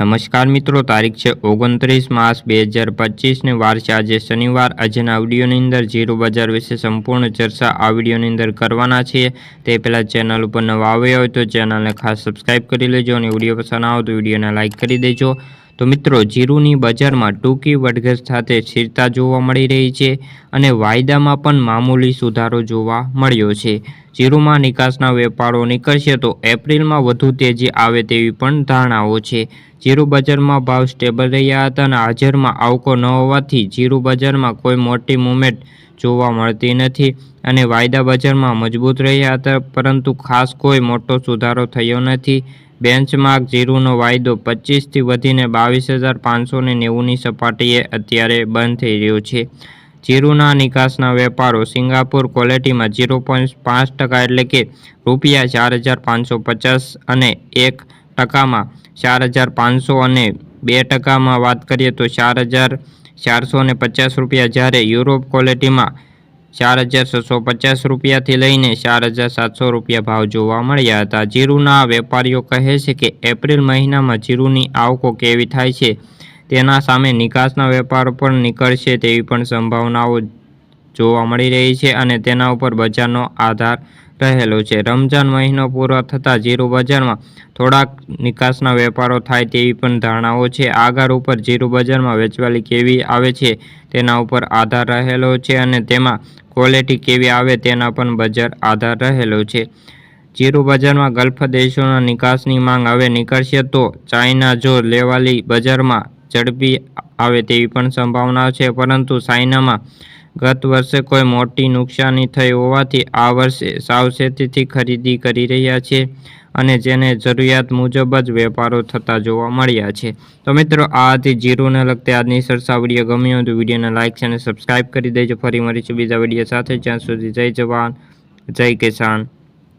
નમસ્કાર મિત્રો, તારીખ છે ઓગણત્રીસ માર્ચ બે હજાર પચીસને વાર છે આજે શનિવાર. આજના વિડીયોની અંદર જીરો બજાર વિશે સંપૂર્ણ ચર્ચા આ વિડીયોની અંદર કરવાના છીએ. તે પહેલાં ચેનલ ઉપર નવા આવ્યા હોય તો ચેનલને ખાસ સબસ્ક્રાઇબ કરી લેજો અને વીડિયો પસંદ આવો તો વિડીયોને લાઇક કરી દેજો. તો મિત્રો, જીરુની બજારમાં ટૂંકી વડઘસ સાથે સ્થિરતા જોવા મળી રહી છે અને વાયદામાં પણ મામૂલી સુધારો જોવા મળ્યો છે. જીરુમાં નિકાસના વેપારો નીકળશે તો એપ્રિલમાં વધુ તેજી આવે તેવી પણ ધારણાઓ છે. જીરુ બજારમાં ભાવ સ્ટેબલ રહ્યા હતા અને હાજરમાં આવકો ન હોવાથી જીરુ બજારમાં કોઈ મોટી મુવમેન્ટ જોવા મળતી નથી અને વાયદા બજારમાં મજબૂત રહ્યા હતા, પરંતુ ખાસ કોઈ મોટો સુધારો થયો નથી. બેન્ચમાર્ક જીરુનો વાયદો પચીસથી વધીને બાવીસ હજાર પાંચસો ને નેવુંની સપાટીએ અત્યારે બંધ થઈ રહ્યો છે. જીરુના નિકાસના વેપારો સિંગાપુર ક્વોલિટીમાં ઝીરો પોઈન્ટ પાંચ ટકા એટલે કે રૂપિયા ચાર હજાર પાંચસો પચાસ અને એક ટકામાં ચાર હજાર પાંચસો અને બે ટકામાં વાત કરીએ તો ચાર હજાર ચારસો ને પચાસ રૂપિયા જ્યારે યુરોપ ક્વોલિટીમાં ચાર હજાર છસો પચાસ રૂપિયાથી લઈને ચાર હજાર સાતસો રૂપિયા ભાવ જોવા મળ્યા હતા. જીરુના વેપારીઓ કહે છે કે એપ્રિલ મહિનામાં જીરુની આવકો કેવી થાય છે? તેના સામે નિકાસના વેપારો પણ નીકળશે તેવી પણ સંભાવનાઓ જોવા મળી રહી છે અને તેના ઉપર બજારનો આધાર રહેલો છે. રમજાન મહિનો પૂરો થતાં જીરુ બજારમાં થોડાક નિકાસના વેપારો થાય તેવી પણ ધારણાઓ છે. આગળ ઉપર જીરુ બજારમાં વેચવાલી કેવી આવે છે તેના ઉપર આધાર રહેલો છે અને તેમાં ક્વોલિટી કેવી આવે તેના પણ બજાર આધાર રહેલો છે. જીરું બજારમાં ગલ્ફ દેશોના નિકાસની માંગ હવે નીકળશે તો ચાઇના જો લેવાલી બજારમાં ઝડપી આવે તેવી પણ સંભાવના છે. પરંતુ ચાઇનામાં ગત વર્ષે કોઈ મોટી નુકસાની થઈ હોવાથી આ વર્ષે સાવચેતીથી ખરીદી કરી રહ્યા છે અને જેને જરૂરિયાત મુજબ જ વેપારો થતા જોવા મળ્યા છે. તો મિત્રો, આ હતી જીરોને લગતી આજની સરસા વીડિયો. ગમ્યો તો વિડીયોને લાઇક અને સબસ્ક્રાઇબ કરી દેજો. ફરી મળીશું બીજા વીડિયો સાથે. જ્યાં સુધી જય જવાન, જય કિસાન.